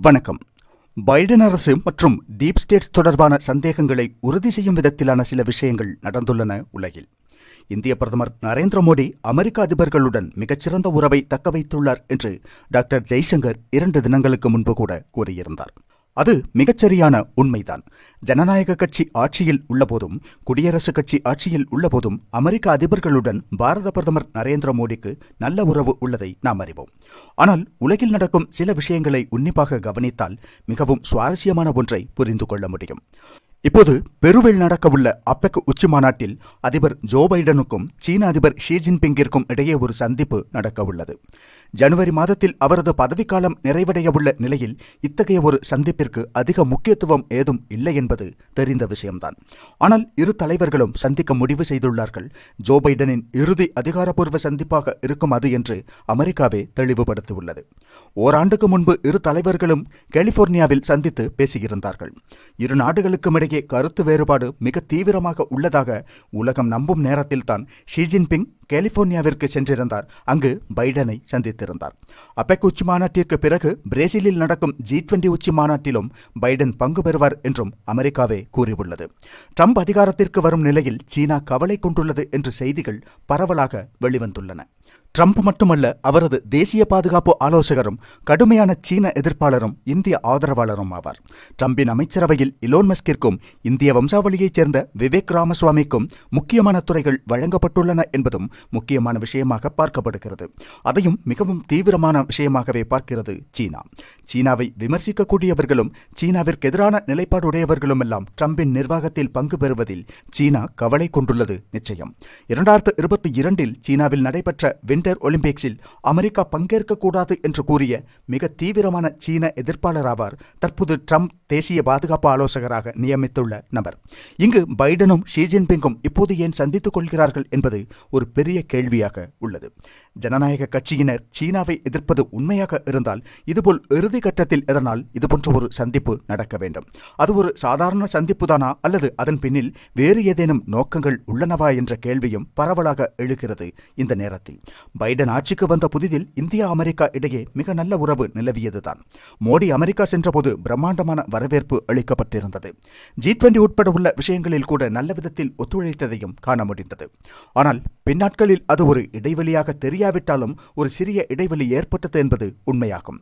வணக்கம். பைடன் அரசு மற்றும் டீப் ஸ்டேட்ஸ் தொடர்பான சந்தேகங்களை உறுதி செய்யும் விதத்திலான சில விஷயங்கள் நடந்துள்ளன உலகில். இந்திய பிரதமர் நரேந்திர மோடி அமெரிக்க அதிபர்களுடன் மிகச்சிறந்த உறவை தக்க வைத்துள்ளார் என்று டாக்டர் ஜெய்சங்கர் இரண்டு தினங்களுக்கு முன்பு கூட கூறியிருந்தார். அது மிகச்சரியான உண்மைதான். ஜனநாயக கட்சி ஆட்சியில் உள்ளபோதும் குடியரசுக் கட்சி ஆட்சியில் உள்ளபோதும் அமெரிக்க அதிபர்களுடன் பாரத பிரதமர் நரேந்திர மோடிக்கு நல்ல உறவு உள்ளதை நாம் அறிவோம். ஆனால் உலகில் நடக்கும் சில விஷயங்களை உன்னிப்பாக கவனித்தால் மிகவும் சுவாரஸ்யமான ஒன்றை புரிந்து கொள்ள முடியும். இப்போது பெருவில் நடக்கவுள்ள அப்பெக் உச்சி மாநாட்டில் அதிபர் ஜோ பைடனுக்கும் சீன அதிபர் ஷி ஜின்பிங்கிற்கும் இடையே ஒரு சந்திப்பு நடக்கவுள்ளது. ஜனவரி மாதத்தில் அவரது பதவிக்காலம் நிறைவடையவுள்ள நிலையில் இத்தகைய ஒரு சந்திப்பிற்கு அதிக முக்கியத்துவம் ஏதும் இல்லை என்பது தெரிந்த விஷயம்தான். ஆனால் இரு தலைவர்களும் சந்திக்க முடிவு செய்துள்ளார்கள். ஜோ பைடனின் இறுதி அதிகாரப்பூர்வ சந்திப்பாக இருக்கும் அது என்று அமெரிக்காவே தெளிவுபடுத்தியுள்ளது. ஓராண்டுக்கு முன்பு இரு தலைவர்களும் கலிபோர்னியாவில் சந்தித்து பேசியிருந்தார்கள். இரு நாடுகளுக்கும் இடையே கருத்து வேறுபாடு மிக தீவிரமாக உள்ளதாக உலகம் நம்பும் நேரத்தில்தான் ஷி ஜின்பிங் கலிபோர்னியாவிற்கு சென்றிருந்தார். அங்கு பைடனை சந்தித்திருந்தார். அபெக் உச்சி மாநாட்டிற்கு பிறகு பிரேசிலில் நடக்கும் ஜி டுவெண்டி உச்சி மாநாட்டிலும் பைடன் பங்கு பெறுவார் என்றும் அமெரிக்காவே கூறியுள்ளது. ட்ரம்ப் அதிகாரத்திற்கு வரும் நிலையில் சீனா கவலை கொண்டுள்ளது என்ற செய்திகள் பரவலாக வெளிவந்துள்ளன. ட்ரம்ப் மட்டுமல்ல அவரது தேசிய பாதுகாப்பு ஆலோசகரும் கடுமையான சீன எதிர்ப்பாளரும் இந்திய ஆதரவாளரும் ஆவார். ட்ரம்பின் அமைச்சரவையில் இலோன் மஸ்கிற்கும் இந்திய வம்சாவளியைச் சேர்ந்த விவேக் ராமசுவாமிக்கும் முக்கியமான துறைகள் வழங்கப்பட்டுள்ளன என்பதும் முக்கியமான விஷயமாக பார்க்கப்படுகிறது. அதையும் மிகவும் தீவிரமான விஷயமாகவே பார்க்கிறது சீனா. சீனாவை விமர்சிக்கக்கூடியவர்களும் சீனாவிற்கு எதிரான நிலைப்பாடுடையவர்களும் எல்லாம் ட்ரம்பின் நிர்வாகத்தில் பங்கு பெறுவதில் சீனா கவலை கொண்டுள்ளது நிச்சயம். இரண்டாயிரத்து இருபத்தி இரண்டில் சீனாவில் நடைபெற்ற விண்டர் ஒலிம்பிக்ஸில் அமெரிக்கா பங்கேற்கக்கூடாது என்று கூறிய மிக தீவிரமான சீன எதிர்ப்பாளராவார் தற்போது ட்ரம்ப் தேசிய பாதுகாப்பு ஆலோசகராக நியமித்துள்ள நபர். இங்கு பைடனும் ஷி ஜின்பிங்கும் இப்போது ஏன் சந்தித்துக் கொள்கிறார்கள் என்பது ஒரு பெரிய பெரிய கேள்வியாக உள்ளது. ஜனநாயக கட்சியினர் சீனாவை எதிர்ப்பது உண்மையாக இருந்தால் இதுபோல் இறுதி கட்டத்தில் எதனால் இதுபோன்ற ஒரு சந்திப்பு நடக்க வேண்டும்? அது ஒரு சாதாரண சந்திப்பு தானா அல்லது அதன் பின்னில் வேறு ஏதேனும் நோக்கங்கள் உள்ளனவா என்ற கேள்வியும் பரவலாக எழுகிறது இந்த நேரத்தில். பைடன் ஆட்சிக்கு வந்த புதிதில் இந்தியா அமெரிக்கா இடையே மிக நல்ல உறவு நிலவியதுதான். மோடி அமெரிக்கா சென்றபோது பிரம்மாண்டமான வரவேற்பு அளிக்கப்பட்டிருந்தது. ஜி டுவெண்டி உட்பட உள்ள விஷயங்களில் கூட நல்ல விதத்தில் ஒத்துழைத்ததையும் காண முடிந்தது. ஆனால் பின்னாட்களில் அது ஒரு இடைவெளியாக தெரியாவிட்டாலும் ஒரு சிறிய இடைவெளி ஏற்பட்டது என்பது உண்மையாகும்.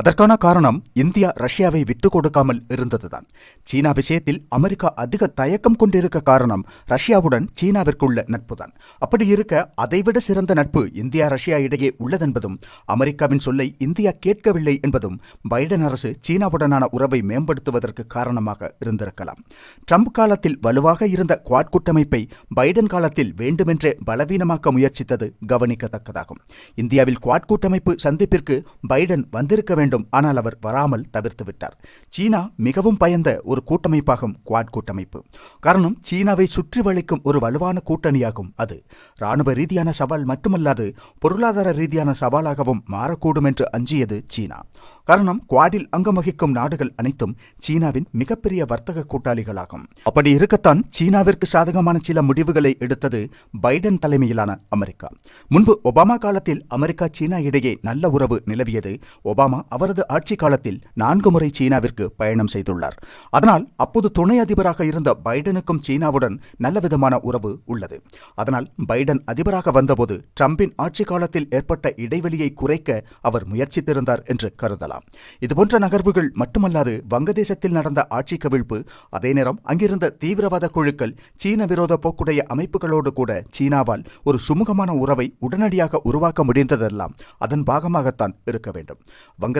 அதற்கான காரணம் இந்தியா ரஷ்யாவை விட்டுக் கொடுக்காமல் இருந்ததுதான். சீனா விஷயத்தில் அமெரிக்கா அதிக தயக்கம் கொண்டிருக்க காரணம் ரஷ்யாவுடன் சீனாவிற்குள்ள நட்புதான். அப்படி இருக்க அதைவிட சிறந்த நட்பு இந்தியா ரஷ்யா இடையே உள்ளதென்பதும் அமெரிக்காவின் சொல்லை இந்தியா கேட்கவில்லை என்பதும் பைடன் அரசு சீனாவுடனான உறவை மேம்படுத்துவதற்கு காரணமாக இருந்திருக்கலாம். ட்ரம்ப் காலத்தில் வலுவாக இருந்த குவாட் கூட்டமைப்பை பைடன் காலத்தில் வேண்டுமென்றே பலவீனமாக்க முயற்சித்தது கவனிக்கத்தக்கதாகும். இந்தியாவில் குவாட் கூட்டமைப்பு சந்திப்பிற்கு பைடன் வந்திருக்க வேண்டும் வேண்டும். ஆனால் அவர் வராமல் தவிர்த்து விட்டார். சீனா மிகவும் பயந்த ஒரு கூட்டமைப்பாகும் குவாட் கூட்டமைப்பு. காரணம் சீனாவை சுற்றி வளைக்கும் ஒரு வலுவான கூட்டணியாகும் அது. ராணுவ ரீதியான சவால் மட்டுமல்லாது பொருளாதார ரீதியான சவாலாகவும் மாறக்கூடும் என்று அஞ்சியது சீனா. காரணம் குவாடில் அங்கம் வகிக்கும் நாடுகள் அனைத்தும் சீனாவின் மிகப்பெரிய வர்த்தக கூட்டாளிகளாகும். அப்படி இருக்கத்தான் சீனாவிற்கு சாதகமான சில முடிவுகளை எடுத்தது பைடன் தலைமையிலான அமெரிக்கா. முன்பு ஒபாமா காலத்தில் அமெரிக்கா சீனா இடையே நல்ல உறவு நிலவியது. ஒபாமா அவரது ஆட்சி காலத்தில் நான்கு முறை சீனாவிற்கு பயணம் செய்துள்ளார். அதனால் அப்போது துணை அதிபராக இருந்த பைடனுக்கும் சீனாவுடன் நல்ல விதமான உறவு உள்ளது. அதனால் பைடன் அதிபராக வந்தபோது ட்ரம்பின் ஆட்சி காலத்தில் ஏற்பட்ட இடைவெளியை குறைக்க அவர் முயற்சித்திருந்தார் என்று கருதலாம். இதுபோன்ற நகர்வுகள் மட்டுமல்லாது வங்கதேசத்தில் நடந்த ஆட்சி கவிழ்ப்பு அதே நேரம் அங்கிருந்த தீவிரவாத குழுக்கள் சீன விரோத போக்குடைய அமைப்புகளோடு கூட சீனாவால் ஒரு சுமூகமான உறவை உடனடியாக உருவாக்க முடிந்ததெல்லாம் அதன் பாகமாகத்தான் இருக்க வேண்டும்.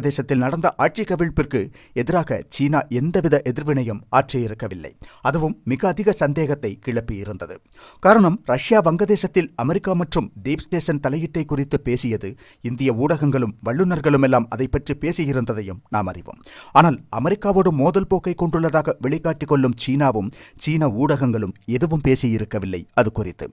பிரதேசத்தில் நடந்த ஆட்சி கவிழ்ப்பிற்கு எதிராக சீனா எந்தவித எதிர்வினையும் ஆற்றியிருக்கவில்லை. அதுவும் மிக அதிக சந்தேகத்தை கிளப்பியிருந்தது. காரணம் ரஷ்யா வங்கதேசத்தில் அமெரிக்கா மற்றும் டீப் ஸ்டேஷன் தலையீட்டை குறித்து பேசியது இந்திய ஊடகங்களும் வல்லுநர்களும் எல்லாம் அதை பற்றி பேசியிருந்ததையும் நாம் அறிவோம். ஆனால் அமெரிக்காவோடு மோதல் போக்கை கொண்டுள்ளதாக வெளிக்காட்டிக் கொள்ளும் சீனாவும் சீன ஊடகங்களும் எதுவும் பேசியிருக்கவில்லை அது குறித்து.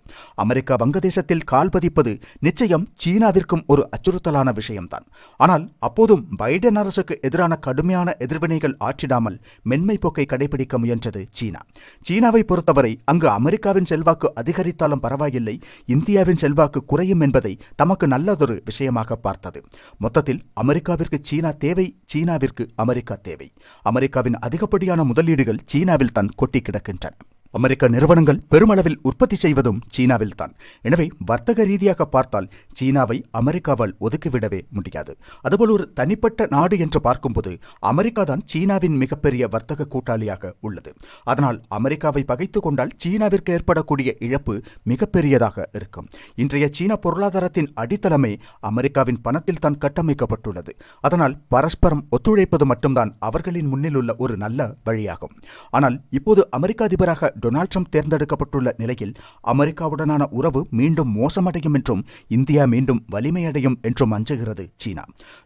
அமெரிக்கா வங்கதேசத்தில் கால் பதிப்பது நிச்சயம் சீனாவிற்கும் ஒரு அச்சுறுத்தலான விஷயம்தான். ஆனால் அப்போதும் பைடன் அரசுக்கு எதிரான கடுமையான எதிர்வினைகள் ஆற்றிடாமல் மென்மை போக்கை கடைபிடிக்க முயன்றது சீனா. சீனாவை பொறுத்தவரை அங்கு அமெரிக்காவின் செல்வாக்கு அதிகரித்தாலும் பரவாயில்லை இந்தியாவின் செல்வாக்கு குறையும் என்பதை தமக்கு நல்லதொரு விஷயமாக பார்த்தது. மொத்தத்தில் அமெரிக்காவிற்கு சீனா தேவை சீனாவிற்கு அமெரிக்கா தேவை. அமெரிக்காவின் அதிகப்படியான முதலீடுகள் சீனாவில் தான் கொட்டி கிடக்கின்றன. அமெரிக்க நிறுவனங்கள் பெருமளவில் உற்பத்தி செய்வதும் சீனாவில்தான். எனவே வர்த்தக ரீதியாக பார்த்தால் சீனாவை அமெரிக்காவால் ஒதுக்கிவிடவே முடியாது. அதுபோல் ஒரு தனிப்பட்ட நாடு என்று பார்க்கும்போது அமெரிக்கா தான் சீனாவின் மிகப்பெரிய வர்த்தக கூட்டாளியாக உள்ளது. அதனால் அமெரிக்காவை பகைத்து கொண்டால் சீனாவிற்கு ஏற்படக்கூடிய இழப்பு மிகப்பெரியதாக இருக்கும். இன்றைய சீன பொருளாதாரத்தின் அடித்தளமே அமெரிக்காவின் பணத்தில் தான் கட்டமைக்கப்பட்டுள்ளது. அதனால் பரஸ்பரம் ஒத்துழைப்பது மட்டும்தான் அவர்களின் முன்னில் உள்ள ஒரு நல்ல வழியாகும். ஆனால் இப்போது அமெரிக்க அதிபராக டொனால்ட் ட்ரம்ப் தேர்ந்தெடுக்கப்பட்டுள்ள நிலையில் அமெரிக்காவுடனான உறவு மீண்டும் மோசமடையும் என்றும் இந்தியா மீண்டும் வலிமையடையும் என்றும் அஞ்சுகிறது சீனா.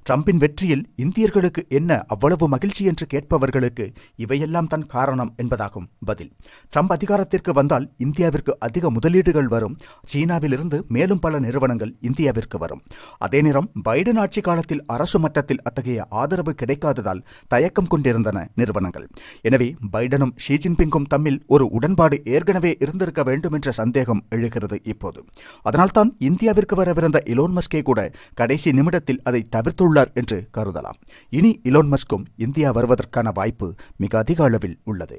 ட்ரம்பின் வெற்றியில் இந்தியர்களுக்கு என்ன அவ்வளவு மகிழ்ச்சி என்று கேட்பவர்களுக்கு இவையெல்லாம் தான் காரணம் என்பதாகும் பதில். ட்ரம்ப் அதிகாரத்திற்கு வந்தால் இந்தியாவிற்கு அதிக முதலீடுகள் வரும். சீனாவிலிருந்து மேலும் பல நிறுவனங்கள் இந்தியாவிற்கு வரும். அதே நேரம் பைடன் ஆட்சி காலத்தில் அரசு மட்டத்தில் அத்தகைய ஆதரவு கிடைக்காததால் தயக்கம் கொண்டிருந்தன நிறுவனங்கள். எனவே பைடனும் ஷி ஜின்பிங்கும் தம்மில் ஒரு உடன்பாடு ஏற்கனவே இருந்திருக்க வேண்டும் என்ற சந்தேகம் எழுகிறது இப்போது. அதனால்தான் இந்தியாவிற்கு வரவிருந்த இலோன் மஸ்கே கூட கடைசி நிமிடத்தில் அதை தவிர்த்துள்ளார் என்று கருதலாம். இனி இலோன் மஸ்கும் இந்தியா வருவதற்கான வாய்ப்பு மிக அதிக அளவில் உள்ளது.